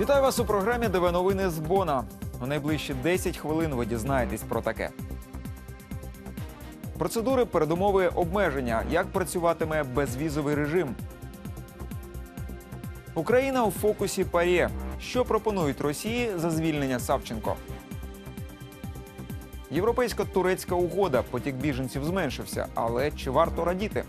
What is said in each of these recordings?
Вітаю вас у програмі ДВ новини з Бона. У найближчі 10 хвилин ви дізнаєтесь про таке. Процедури передумови обмеження. Як працюватиме безвізовий режим? Україна у фокусі ПАРЄ. Що пропонують Росії за звільнення Савченко? Європейсько-турецька угода. Потік біженців зменшився. Але чи варто радіти?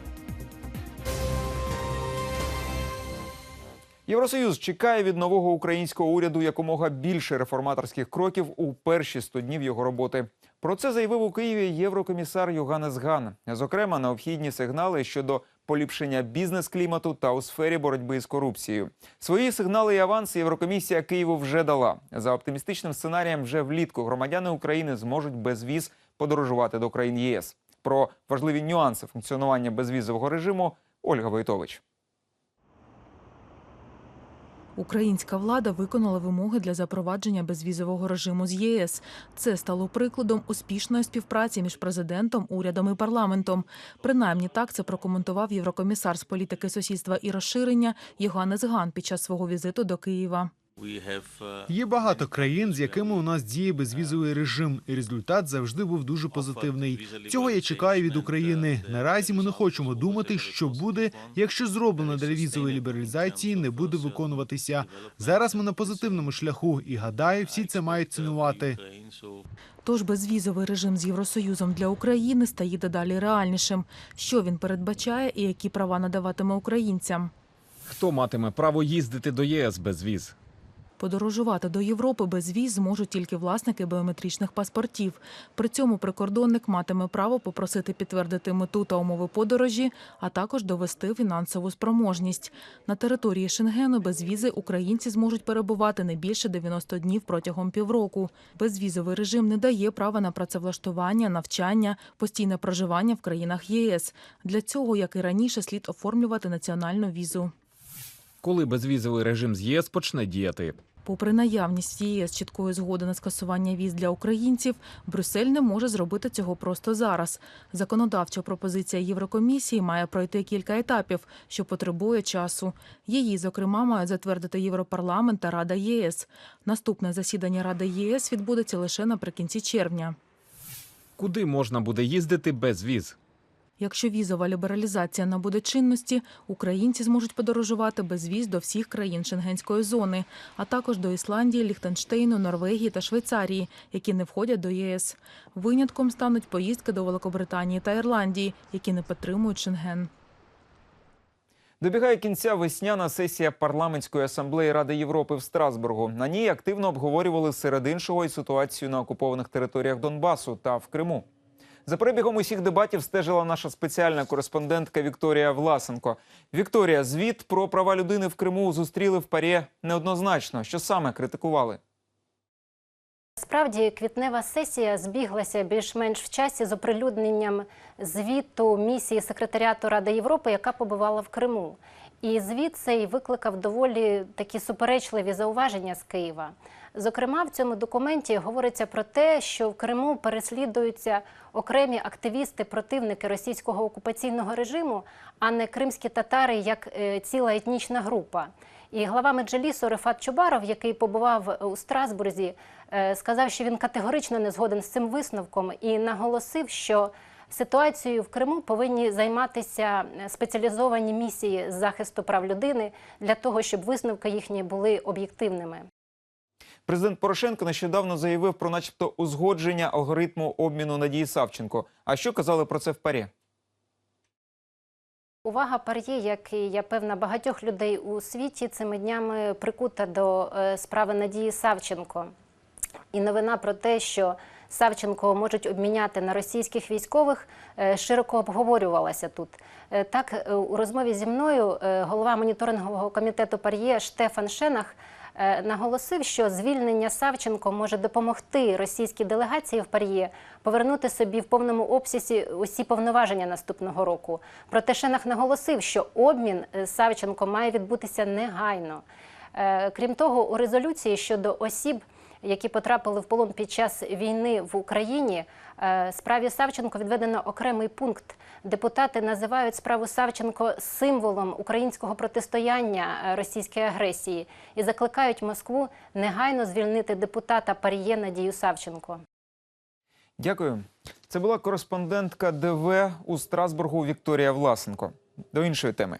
Євросоюз чекає від нового українського уряду якомога більше реформаторських кроків у перші 100 днів його роботи. Про це заявив у Києві єврокомісар Йоганнес Ган. Зокрема, необхідні сигнали щодо поліпшення бізнес-клімату та у сфері боротьби з корупцією. Свої сигнали і аванс Єврокомісія Києву вже дала. За оптимістичним сценарієм, вже влітку громадяни України зможуть без віз подорожувати до країн ЄС. Про важливі нюанси функціонування безвізового режиму Ольга Войтович. Українська влада виконала вимоги для запровадження безвізового режиму з ЄС. Це стало прикладом успішної співпраці між президентом, урядом і парламентом. Принаймні так це прокоментував єврокомісар з політики сусідства і розширення Йоганнес Ган під час свого візиту до Києва. Є багато країн, з якими у нас діє безвізовий режим, і результат завжди був дуже позитивний. Цього я чекаю від України. Наразі ми не хочемо думати, що буде, якщо зроблено для візової лібералізації не буде виконуватися. Зараз ми на позитивному шляху, і гадаю, всі це мають цінувати. Тож безвізовий режим з Євросоюзом для України стає дедалі реальнішим. Що він передбачає і які права надаватиме українцям? Хто матиме право їздити до єС без віз? Подорожувати до Європи без віз зможуть тільки власники біометричних паспортів. При цьому прикордонник матиме право попросити підтвердити мету та умови подорожі, а також довести фінансову спроможність. На території Шенгену без візи українці зможуть перебувати не більше 90 днів протягом півроку. Безвізовий режим не дає права на працевлаштування, навчання, постійне проживання в країнах ЄС. Для цього, як і раніше, слід оформлювати національну візу. Коли безвізовий режим з ЄС почне діяти? Попри наявність в ЄС чіткої згоди на скасування віз для українців, Брюссель не може зробити цього просто зараз. Законодавча пропозиція Єврокомісії має пройти кілька етапів, що потребує часу. Її, зокрема, мають затвердити Європарламент та Рада ЄС. Наступне засідання Ради ЄС відбудеться лише наприкінці червня. Куди можна буде їздити без віз? Якщо візова лібералізація набуде чинності, українці зможуть подорожувати без віз до всіх країн Шенгенської зони, а також до Ісландії, Ліхтенштейну, Норвегії та Швейцарії, які не входять до ЄС. Винятком стануть поїздки до Великобританії та Ірландії, які не підтримують Шенген. Добігає кінця весняна сесія парламентської асамблеї Ради Європи в Страсбургу. На ній активно обговорювали серед іншого і ситуацію на окупованих територіях Донбасу та в Криму. За перебігом усіх дебатів стежила наша спеціальна кореспондентка Вікторія Власенко. Вікторія, звіт про права людини в Криму зустріли в парі неоднозначно. Що саме критикували? Справді квітнева сесія збіглася більш-менш в часі з оприлюдненням звіту місії секретаріату Ради Європи, яка побувала в Криму. І звіт цей викликав доволі такі суперечливі зауваження з Києва. Зокрема, в цьому документі говориться про те, що в Криму переслідуються окремі активісти, противники російського окупаційного режиму, а не кримські татари як е, ціла етнічна група. І глава Меджелісу Рефат Чубаров, який побував у Страсбурзі, е, сказав, що він категорично не згоден з цим висновком і наголосив, що ситуацією в Криму повинні займатися спеціалізовані місії з захисту прав людини для того, щоб висновки їхні були об'єктивними. Президент Порошенко нещодавно заявив про, начебто, узгодження алгоритму обміну Надії Савченко. А що казали про це в парі? Увага пар'є, як і я певна багатьох людей у світі, цими днями прикута до е, справи Надії Савченко. І новина про те, що Савченко можуть обміняти на російських військових, е, широко обговорювалася тут. Е, Так, у розмові зі мною голова моніторингового комітету пар'є Штефан Шенах наголосив, що звільнення Савченко може допомогти російській делегації в Пар'є повернути собі в повному обсязі усі повноваження наступного року. Проте Шенах наголосив, що обмін е, Савченко має відбутися негайно. Е, Крім того, у резолюції щодо осіб, які потрапили в полон під час війни в Україні, е, справі Савченко відведено окремий пункт. Депутати називають справу Савченко символом українського протистояння е, російській агресії і закликають Москву негайно звільнити депутата Паріє Надію Савченко. Дякую. Це була кореспондентка ДВ у Страсбургу Вікторія Власенко. До іншої теми.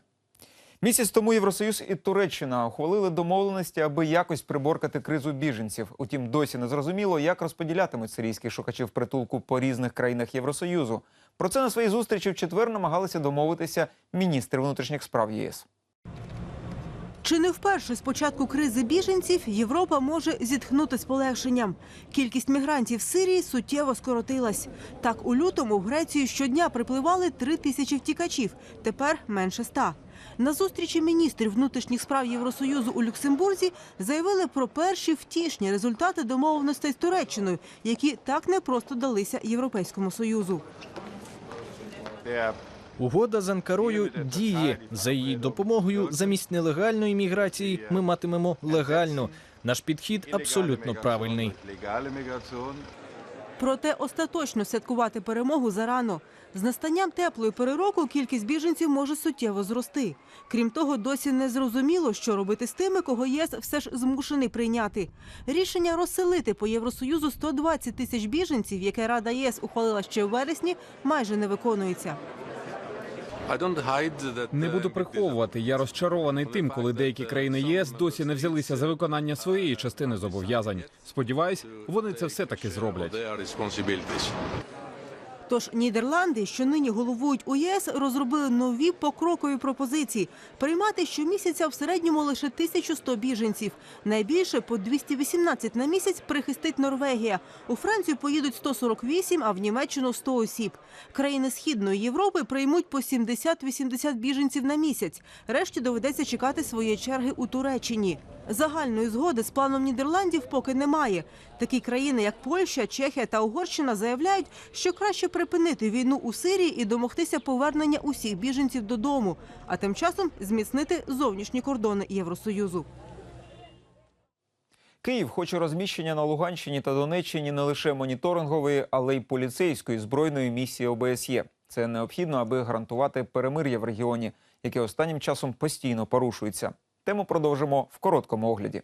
Місяць тому Євросоюз і Туреччина ухвалили домовленості, аби якось приборкати кризу біженців. Утім, досі не зрозуміло, як розподілятимуть сирійських шукачів притулку по різних країнах Євросоюзу. Про це на своїй зустрічі в четвер намагалися домовитися міністри внутрішніх справ ЄС. Чи не вперше з початку кризи біженців Європа може зітхнути з полегшенням? Кількість мігрантів в Сирії суттєво скоротилась. Так, у лютому в Грецію щодня припливали три тисячі втікачів, тепер менше ста. На зустрічі міністрів внутрішніх справ Євросоюзу у Люксембурзі заявили про перші втішні результати домовленостей з Туреччиною, які так непросто далися Європейському Союзу. Угода з Анкарою діє. За її допомогою замість нелегальної міграції ми матимемо легальну. Наш підхід абсолютно правильний. Проте остаточно святкувати перемогу зарано. З настанням теплої пори року кількість біженців може суттєво зрости. Крім того, досі не зрозуміло, що робити з тими, кого ЄС все ж змушений прийняти. Рішення розселити по Євросоюзу 120 тисяч біженців, яке Рада ЄС ухвалила ще в вересні, майже не виконується. Не буду приховувати. Я розчарований тим, коли деякі країни ЄС досі не взялися за виконання своєї частини зобов'язань. Сподіваюсь, вони це все таки зроблять. Тож Нідерланди, що нині головують у ЄС, розробили нові покрокові пропозиції приймати щомісяця в середньому лише 1100 біженців. Найбільше по 218 на місяць прихистить Норвегія. У Францію поїдуть 148, а в Німеччину 100 осіб. Країни Східної Європи приймуть по 70-80 біженців на місяць. Решті доведеться чекати своєї черги у Туреччині. Загальної згоди з планом Нідерландів поки немає. Такі країни, як Польща, Чехія та Угорщина, заявляють, що краще припинити війну у Сирії і домогтися повернення усіх біженців додому, а тим часом зміцнити зовнішні кордони Євросоюзу. Київ хоче розміщення на Луганщині та Донеччині не лише моніторингової, але й поліцейської збройної місії ОБСЄ. Це необхідно, аби гарантувати перемир'я в регіоні, яке останнім часом постійно порушується. Тему продовжимо в короткому огляді.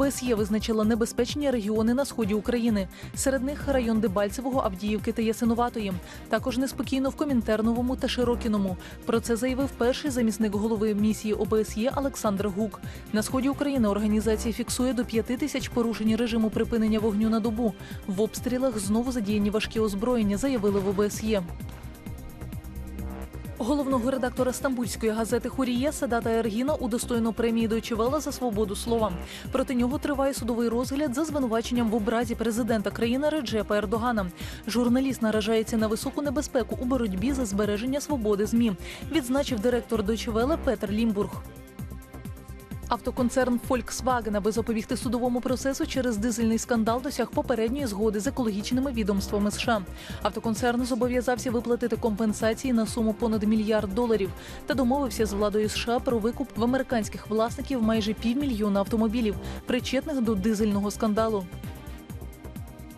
ОБСЄ визначила небезпечні регіони на сході України. Серед них район Дебальцевого, Авдіївки та Ясинуватої. Також неспокійно в Комінтерновому та Широкіному. Про це заявив перший замісник голови місії ОБСЄ Олександр Гук. На сході України організація фіксує до п'яти тисяч порушень режиму припинення вогню на добу. В обстрілах знову задіяні важкі озброєння, заявили в ОБСЄ. Головного редактора стамбульської газети Хуріє Садата Ергіна удостоєно премії Deutsche за свободу слова. Проти нього триває судовий розгляд за звинуваченням в образі президента країни Реджепа Ердогана. Журналіст наражається на високу небезпеку у боротьбі за збереження свободи змі. Відзначив директор Deutsche Петр Лімбург. Автоконцерн Volkswagen, аби запобігти судовому процесу через дизельний скандал, досяг попередньої згоди з екологічними відомствами США. Автоконцерн зобов'язався виплатити компенсації на суму понад мільярд доларів та домовився з владою США про викуп в американських власників майже півмільйона автомобілів, причетних до дизельного скандалу.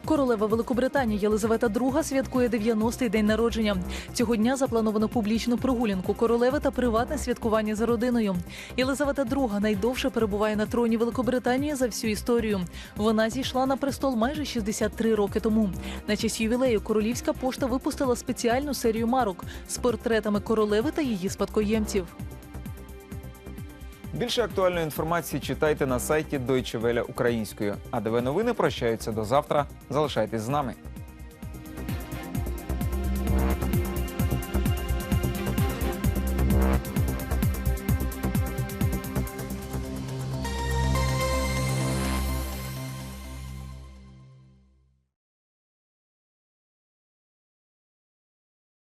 Королева Великобританії Єлизавета II святкує 90-й день народження. Цього дня заплановано публічну прогулянку королеви та приватне святкування за родиною. Єлизавета II найдовше перебуває на троні Великобританії за всю історію. Вона зійшла на престол майже 63 роки тому. На честь ювілею королівська пошта випустила спеціальну серію марок з портретами королеви та її спадкоємців. Більше актуальної інформації читайте на сайті Deutsche Welle українською. А ДВ новини прощаються до завтра. Залишайтесь з нами.